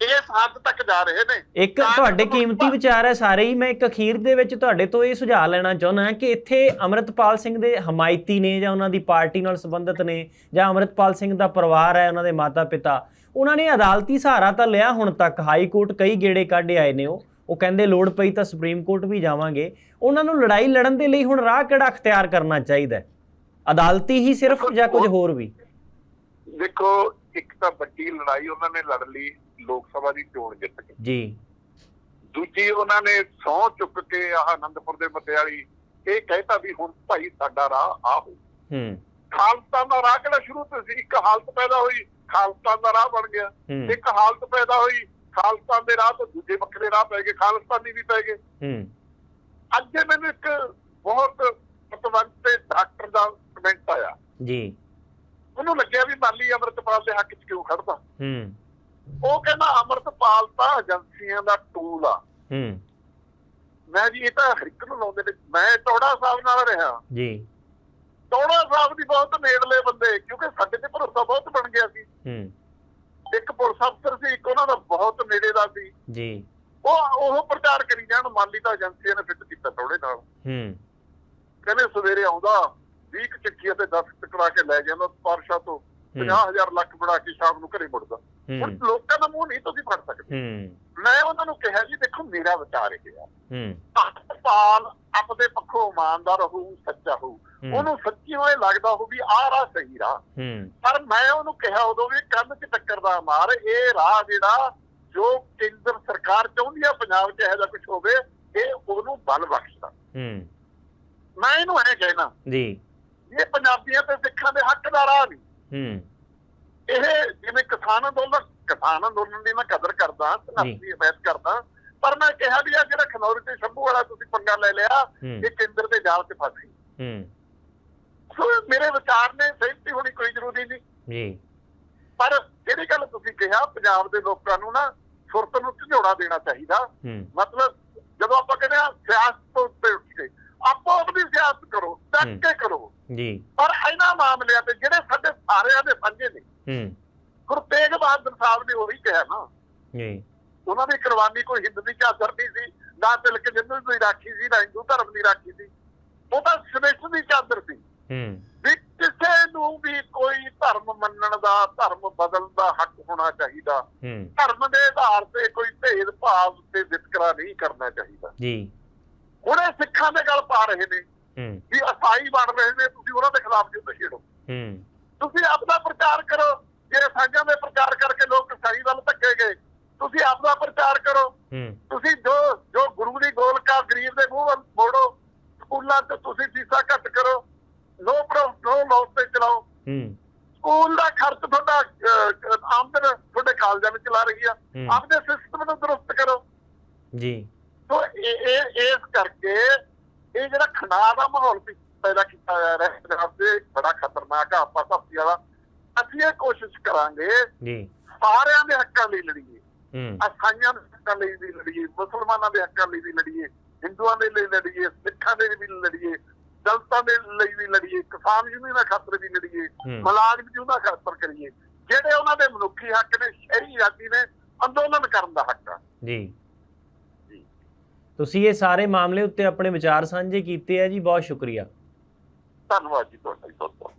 ਇਸ ਹੱਦ ਤੱਕ ਜਾ ਰਹੇ ਨੇ। ਇੱਕ ਤੁਹਾਡੇ ਕੀਮਤੀ ਵਿਚਾਰ ਹੈ ਸਾਰੇ ਹੀ। ਮੈਂ ਇੱਕ ਅਖੀਰ ਦੇ ਵਿੱਚ ਤੁਹਾਡੇ ਤੋਂ ਇਹ ਸੁਝਾਅ ਲੈਣਾ ਚਾਹੁੰਦਾ ਕਿ ਇੱਥੇ ਅਮਰਤਪਾਲ ਸਿੰਘ ਦੇ ਹਮਾਇਤੀ ਨੇ ਜਾਂ ਉਹਨਾਂ ਦੀ ਪਾਰਟੀ ਨਾਲ ਸੰਬੰਧਿਤ ਨੇ ਜਾਂ ਅਮਰਤਪਾਲ ਸਿੰਘ ਦਾ ਪਰਿਵਾਰ ਹੈ ਉਹਨਾਂ ਦੇ ਮਾਤਾ-ਪਿਤਾ ਉਹਨਾਂ ਨੇ ਅਦਾਲਤੀ ਸਹਾਰਾ ਤਾਂ ਲਿਆ ਹੁਣ ਤੱਕ। ਹਾਈ ਕੋਰਟ ਕਈ ਗੇੜੇ ਕੱਢ ਆਏ ਨੇ ਉਹ। ਉਹ ਕਹਿੰਦੇ ਲੋੜ ਪਈ ਤਾਂ ਸੁਪਰੀਮ ਕੋਰਟ ਵੀ ਜਾਵਾਂਗੇ। ਉਹਨਾਂ ਨੂੰ ਲੜਾਈ ਲੜਨ ਦੇ ਲਈ ਹੁਣ ਰਾਹ ਕਿਹੜਾ ਅਖਤਿਆਰ ਕਰਨਾ ਚਾਹੀਦਾ ਹੈ? ਅਦਾਲਤੀ ਹੀ ਸਿਰਫ ਜਾਂ ਕੁਝ ਹੋਰ ਵੀ? ਦੇਖੋ ਇੱਕ ਤਾਂ ਵੱਡੀ ਲੜਾਈ ਉਹਨਾਂ ਨੇ ਲੜ ਲਈ ਲੋਕ ਸਭਾ ਦੀ ਚੋਣ ਜਿੱਤ ਕੇ। ਜੀ। ਦੂਜੀ ਉਹਨਾਂ ਨੇ ਸਹੁੰ ਚੁੱਕ ਕੇ ਆਹ ਆਨੰਦਪੁਰ ਦੇ ਮੱਤੇ ਵਾਲੀ ਇਹ ਕਹਿਤਾ ਵੀ ਹੁਣ ਭਾਈ ਸਾਡਾ ਰਾਹ ਆਹੋ ਹੂੰ। ਖਾਲਸਾ ਦਾ ਰਾਹ ਕਿਹੜਾ ਸ਼ੁਰੂ ਤੋਂ ਸੀ? ਇੱਕ ਹਾਲਤ ਪੈਦਾ ਹੋਈ ਖਾਲਸਾ ਦਾ ਰਾਹ ਬਣ ਗਿਆ। ਹੂੰ। ਇੱਕ ਹਾਲਤ ਪੈਦਾ ਹੋਈ ਖਾਲਸਾ ਦੇ ਰਾਹ ਤੋਂ ਦੂਜੇ ਵੱਖਰੇ ਰਾਹ ਪੈ ਗਏ ਖਾਲਸਤਾਨੀ ਵੀ ਪੈ ਗਏ। ਹੂੰ। ਅੱਜ ਜੇ ਮੈਨੂੰ ਇੱਕ ਬਹੁਤ ਪਤਵੰਤ ਤੇ ਡਾਕਟਰ ਦਾ ਕਮੈਂਟ ਆਇਆ। ਜੀ। ਉਹਨੂੰ ਲੱਗਿਆ ਵੀ ਮਾਲੀ ਅਮਰਤਪਾਲ ਦੇ ਹੱਕ 'ਚ ਕਿਉਂ ਖੜਦਾ ਹੂੰ। ਉਹ ਕਹਿੰਦਾ ਅਮਰਤਪਾਲ ਤਾਂ ਏਜੰਸੀਆਂ ਦਾ ਟੂਲ ਆ। ਹੂੰ। ਮੈਂ ਜੀ ਇਹ ਤਾਂ ਹਰ ਇੱਕ ਨੂੰ ਲਾਉਂਦੇ ਨੇ। ਮੈਂ ਟੋੜਾ ਸਾਹਿਬ ਨਾਲ ਰਿਹਾ। ਜੀ। ਟੋੜਾ ਸਾਹਿਬ ਦੀ ਬਹੁਤ ਨੇੜਲੇ ਬੰਦੇ ਕਿਉਂਕਿ ਸਾਡੇ ਤੇ ਭਰੋਸਾ ਬਹੁਤ ਬਣ ਗਿਆ ਸੀ। ਹੂੰ। ਇੱਕ ਪੁਲਿਸ ਅਫਸਰ ਸੀ ਇੱਕ ਉਹਨਾਂ ਦਾ ਬਹੁਤ ਨੇੜੇ ਦਾ ਸੀ। ਜੀ। ਉਹ ਉਹ ਪ੍ਰਚਾਰ ਕਰੀ ਜਾਣ ਮਾਲੀ ਤਾਂ ਏਜੰਸੀਆਂ ਨੇ ਫਿੱਟ ਕੀਤਾ ਟੋੜੇ ਨਾਲ। ਹੂੰ। ਕਹਿੰਦੇ ਸਵੇਰੇ ਆਉਂਦਾ 20 ਕੁ ਚਿੱਠੀਆਂ ਤੇ 10 ਟਕਰਾ ਕੇ ਲੈ ਜਾਂਦਾ ਪਾਰਸ਼ਾ ਤੋਂ 50000 ਲੱਖ ਬਣਾ ਕੇ ਸ਼ਾਮ ਨੂੰ ਘਰੇ ਮੁੜਦਾ। ਹੁਣ ਹੂੰ ਲੋਕਾਂ ਦਾ ਮੂੰਹ ਨਹੀਂ ਤੁਸੀਂ ਫੜ ਸਕਦੇ। ਹੂੰ। ਮੈਂ ਉਹਨਾਂ ਨੂੰ ਕਿਹਾ ਜੀ ਦੇਖੋ ਮੇਰਾ ਵਿਚਾਰ ਇਹ ਆ। ਹੂੰ। ਅਖਬਾਰ ਆਪਦੇ ਪੱਖੋਂ ਇਮਾਨਦਾਰ ਹੋਊ ਸੱਚਾ ਹੋਊ। ਹੂੰ। ਉਹਨੂੰ ਸੱਚੀਓ ਇਹ ਲੱਗਦਾ ਹੋਊ ਵੀ ਆਹ ਰਾਹ ਸਹੀ ਰਾਹ। ਹੂੰ। ਪਰ ਮੈਂ ਉਹਨੂੰ ਕਿਹਾ ਉਦੋਂ ਵੀ ਕੰਨ 'ਚ ਟੱਕਰ ਦਾ ਮਾਰ ਇਹ ਰਾਹ ਜਿਹੜਾ ਜੋ ਕੇਂਦਰ ਸਰਕਾਰ ਚਾਹੁੰਦੀ ਆ ਪੰਜਾਬ 'ਚ ਇਹੋ ਜਿਹਾ ਕੁਝ ਹੋਵੇ ਇਹ ਉਹਨੂੰ ਬਲ ਬਖਸ਼ਦਾ। ਹੂੰ। ਮੈਂ ਇਹਨੂੰ ਐ ਕਹਿਣਾ ਜੀ। ਇਹ ਪੰਜਾਬੀਆਂ ਤੇ ਸਿੱਖਾਂ ਦੇ ਹੱਕ ਦਾ ਰਾਹ ਨਹੀਂ ਹੂੰ। ਇਹ ਜਿਵੇਂ ਕਿਸਾਨ ਅੰਦੋਲਨ ਕਿਸਾਨ ਅੰਦੋਲਨ ਦੀ ਮੈਂ ਕਦਰ ਕਰਦਾ ਸਨਾਤੀ ਹਮਾਇਤ ਕਰਦਾ ਪਰ ਮੈਂ ਕਿਹਾ ਵੀ ਆ ਜਿਹੜਾ ਖਨੌਰੀ ਤੇ ਸ਼ੰਭੂ ਵਾਲਾ ਤੁਸੀਂ ਪੰਗਾ ਲੈ ਲਿਆ ਇਹ ਕੇਂਦਰ ਦੇ ਜਾਲ 'ਚ ਫਸ ਗਈ। ਹੂੰ। ਸੋ ਮੇਰੇ ਵਿਚਾਰ ਨੇ ਸਹਿਮਤੀ ਹੋਣੀ ਕੋਈ ਜ਼ਰੂਰੀ ਨਹੀਂ। ਜੀ। ਪਰ ਜਿਹੜੀ ਗੱਲ ਤੁਸੀਂ ਕਿਹਾ ਪੰਜਾਬ ਦੇ ਲੋਕਾਂ ਨੂੰ ਨਾ ਸੁਰਤ ਨੂੰ ਝੰਜੋੜਾ ਦੇਣਾ ਚਾਹੀਦਾ। ਮਤਲਬ ਜਦੋਂ ਆਪਾਂ ਕਹਿੰਦੇ ਆ ਸਿਆਸਤ ਤੋਂ ਉੱਤੇ ਉੱਠ ਕੇ ਆਪੋ ਆਪਣੀ ਸਿਆਸਤ ਕਰੋ। ਡਟ ਕੇ ਕਰੋ। ਜੀ। ਪਰ ਇਹਨਾਂ ਮਾਮਲਿਆਂ ਤੇ ਜਿਹੜੇ ਸਾਡੇ ਸਾਰਿਆਂ ਦੇ ਸਾਂਝੇ ਨੇ ਹੂੰ। ਗੁਰੂ ਤੇਗ ਬਹਾਦਰ ਸਾਹਿਬ ਨੇ ਉਹੀ ਕਿਹਾ ਨਾ। ਜੀ। ਉਹਨਾਂ ਦੀ ਕੁਰਬਾਨੀ ਕੋਈ ਹਿੰਦ ਦੀ ਚਾਦਰ ਨਹੀਂ ਸੀ ਨਾ ਤਿਲਕ ਜਿੰਨੂੰ ਦੀ ਰਾਖੀ ਸੀ ਨਾ ਹਿੰਦੂ ਧਰਮ ਦੀ ਰਾਖੀ ਸੀ। ਉਹ ਤਾਂ ਸ੍ਰਿਸ਼ਟ ਦੀ ਚਾਦਰ ਸੀ। ਹੂੰ। ਵੀ ਕਿਸੇ ਨੂੰ ਵੀ ਕੋਈ ਧਰਮ ਮੰਨਣ ਦਾ ਧਰਮ ਬਦਲਣ ਦਾ ਹੱਕ ਹੋਣਾ ਚਾਹੀਦਾ। ਧਰਮ ਦੇ ਆਧਾਰ ਤੇ ਕੋਈ ਭੇਦ ਭਾਵ ਤੇ ਵਿਤਕਰਾ ਨਹੀਂ ਕਰਨਾ ਚਾਹੀਦਾ। ਜੀ। ਹੁਣ ਇਹ ਸਿੱਖਾਂ ਦੇ ਗੱਲ ਪਾ ਰਹੇ ਨੇ ਵੀ ਅਸਾਈ ਬਣ ਰਹੇ ਨੇ ਤੁਸੀਂ ਉਹਨਾਂ ਦੇ ਖਿਲਾਫ ਕਿਉਂ ਛੇੜੋ। ਹੂੰ। ਤੁਸੀਂ ਆਪਦਾ ਪ੍ਰਚਾਰ ਕਰੋ। ਜੇ ਸਾਂਝਾਂ ਦੇ ਪ੍ਰਚਾਰ ਕਰਕੇ ਲੋਕ ਇਸਾਈ ਵੱਲ ਧੱਕੇ ਗਏ ਤੁਸੀਂ ਆਪਦਾ ਪ੍ਰਚਾਰ ਕਰੋ। ਤੁਸੀਂ ਜੋ ਜੋ ਗੁਰੂ ਦੀ ਗੋਲਕਾ ਗਰੀਬ ਦੇ ਮੂੰਹ ਵੱਲ ਮੋੜੋ ਸਕੂਲਾਂ 'ਚ ਤੁਸੀਂ ਫੀਸਾਂ ਘੱਟ ਕਰੋ ਨੋ ਪ੍ਰੋ ਤੇ ਚਲਾਓ। ਹੂੰ। ਸਕੂਲ ਦਾ ਖਰਚ ਤੁਹਾਡਾ ਆਮਦਨ ਤੁਹਾਡੇ ਕਾਲਜਾਂ ਵਿੱਚ ਲਾ ਰਹੀ ਆ। ਆਪਦੇ ਸਿਸਟਮ ਨੂੰ ਦਰੁਸਤ ਕਰੋ। ਜੀ। ਸੋ ਇਹ ਇਸ ਕਰਕੇ ਇਹ ਜਿਹੜਾ ਖਨਾਹ ਦਾ ਮਾਹੌਲ ਪੈਦਾ ਕੀਤਾ ਜਾ ਰਿਹਾ ਹੈ ਪੰਜਾਬ ਦੇ ਬੜਾ ਖਤਰਨਾਕ ਆ ਆਪਾਂ ਸਭੀ ਵਾਲਾ ਅਸੀਂ ਇਹ ਕੋਸ਼ਿਸ਼ ਕਰਾਂਗੇ ਜੀ। ਸਾਰਿਆਂ ਦੇ ਹੱਕਾਂ ਲਈ ਲੜੀਏ। ਅਸਾਈਆਂ ਦੇ ਹੱਕਾਂ ਲਈ ਵੀ ਲੜੀਏ ਮੁਸਲਮਾਨਾਂ ਦੇ ਹੱਕਾਂ ਲਈ ਵੀ ਲੜੀਏ ਹਿੰਦੂਆਂ ਦੇ ਲਈ ਲੜੀਏ ਸਿੱਖਾਂ ਦੇ ਲਈ ਵੀ ਲੜੀਏ। ਦਲਿਤਾਂ ਦੇ ਲਈ ਵੀ ਲੜੀਏ ਕਿਸਾਨ ਯੂਨੀਅਨਾਂ ਖਾਤਰ ਵੀ ਲੜੀਏ। ਮੁਲਾਜ਼ਮ ਯੂਨੀਅਨਾਂ ਖਾਤਰ ਕਰੀਏ ਜਿਹੜੇ ਉਹਨਾਂ ਦੇ ਮਨੁੱਖੀ ਹੱਕ ਨੇ ਸ਼ਹਿਰੀ ਆਜ਼ਾਦੀ ਨੇ ਅੰਦੋਲਨ ਕਰਨ ਦਾ ਹੱਕ ਆ ਜੀ ਜੀ। ਤੁਸੀਂ ਇਹ ਸਾਰੇ ਮਾਮਲੇ ਉੱਤੇ ਆਪਣੇ ਵਿਚਾਰ ਸਾਂਝੇ ਕੀਤੇ ਆ ਜੀ ਬਹੁਤ ਸ਼ੁਕਰੀਆ ਧੰਨਵਾਦ ਜੀ ਤੁਹਾਡਾ ਜੀ ਬਹੁਤ ਬਹੁਤ